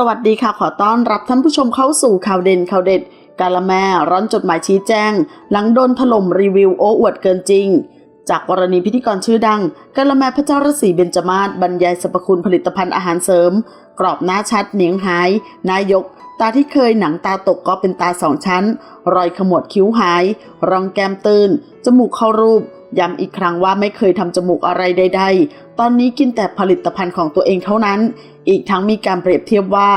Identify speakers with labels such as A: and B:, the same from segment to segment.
A: สวัสดีค่ะ ขอต้อนรับท่านผู้ชมเข้าสู่ข่าวเด่นข่าวเด็ด กาละแม่ร้อนจดหมายชี้แจง หลังโดนถล่มรีวิวโอ้อวดเกินจริง จากกรณีพิธีกรชื่อดัง กาละแม่พระเจ้าฤาษีเบญจมาศบรรยายสรรพคุณผลิตภัณฑ์อาหารเสริม กรอบหน้าชัดเหนียงหายนายก ตาที่เคยหนังตาตกก็เป็นตาสองชั้น รอยขมวดคิ้วหาย รองแก้มตื้นจมูกเข้ารูป ย้ำอีกครั้งว่าไม่เคยทำจมูกอะไรใด ๆ ตอนนี้กินแต่ผลิตภัณฑ์ของตัวเองเท่านั้น อีกทั้งมีการเปรียบเทียบว่า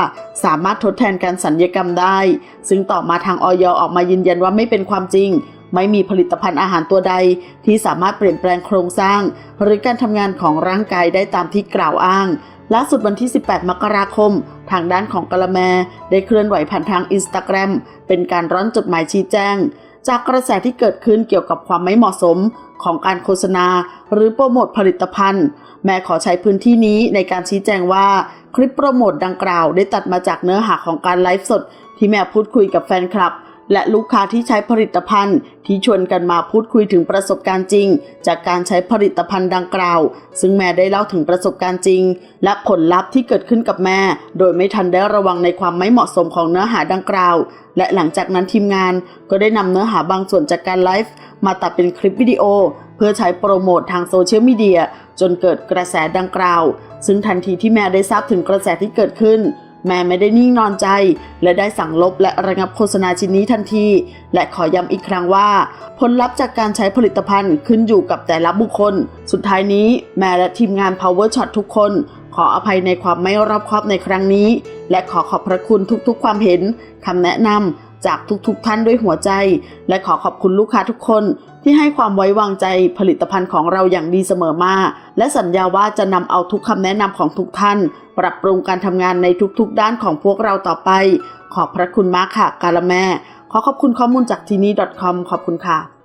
A: สามารถทดแทนการสัญญกรรมได้ ซึ่งต่อมาทางออยออกมายืนยันว่าไม่เป็นความจริง ไม่มีผลิตภัณฑ์อาหารตัวใด ที่สามารถเปลี่ยนแปลงโครงสร้าง หรือการทำงานของร่างกายได้ตามที่กล่าวอ้างล่าสุดวันที่ 18 มกราคม ทางด้านของกะละแม ได้เคลื่อนไหวผ่านทางอินสตาแกรมเป็นการร้อนจดหมายชี้แจง จากกระแสที่เกิดขึ้นเกี่ยวกับความไม่เหมาะสมของการโฆษณา หรือโปรโมทผลิตภัณฑ์ แม่ขอใช้พื้นที่นี้ในการชี้แจงว่าคลิปโปรโมทดังกล่าว ได้ตัดมาจากเนื้อหาของการไลฟ์สด ที่แม่พูดคุยกับแฟนคลับ และลูกค้าที่ใช้ผลิตภัณฑ์ ที่ชวนกันมาพูดคุยถึงประสบการณ์จริง จากการใช้ผลิตภัณฑ์ดังกล่าว ซึ่งแม่ได้เล่าถึงประสบการณ์จริง และผลลัพธ์ที่เกิดขึ้นกับแม่ โดยไม่ทันได้ระวังในความไม่เหมาะสมของเนื้อหาดังกล่าว และหลังจากนั้นทีมงานก็ได้นำเนื้อหาบางส่วนจากการไลฟ์มาตัดเป็นคลิปวิดีโอ เพื่อใช้โปรโมททางโซเชียลมีเดียจนเกิดกระแสดังกล่าว ซึ่งทันทีที่แม่ได้ทราบถึงกระแสที่เกิดขึ้น แม่ไม่ได้นิ่งนอนใจ และได้สั่งลบและระงับโฆษณาชิ้นนี้ทันที และขอย้ำอีกครั้งว่า ผลลัพธ์จากการใช้ผลิตภัณฑ์ขึ้นอยู่กับแต่ละบุคคล สุดท้ายนี้แม่และทีมงาน Power Shot ทุกคน ขออภัยในความไม่รอบคอบในครั้งนี้ และขอขอบพระคุณทุกๆ ความเห็นคำแนะนำ จากทุกๆท่านด้วยหัวใจ และขอขอบคุณลูกค้าทุกคนที่ให้ความไว้วางใจผลิตภัณฑ์ของเราอย่างดีเสมอมา และสัญญาว่าจะนำเอาทุกคำแนะนำของทุกท่าน ปรับปรุงการทำงานในทุกๆ ด้านของพวกเราต่อไป ขอบพระคุณมากค่ะ กาละแม่ ขอขอบคุณข้อมูลจากทีนี้ .com ขอบคุณค่ะ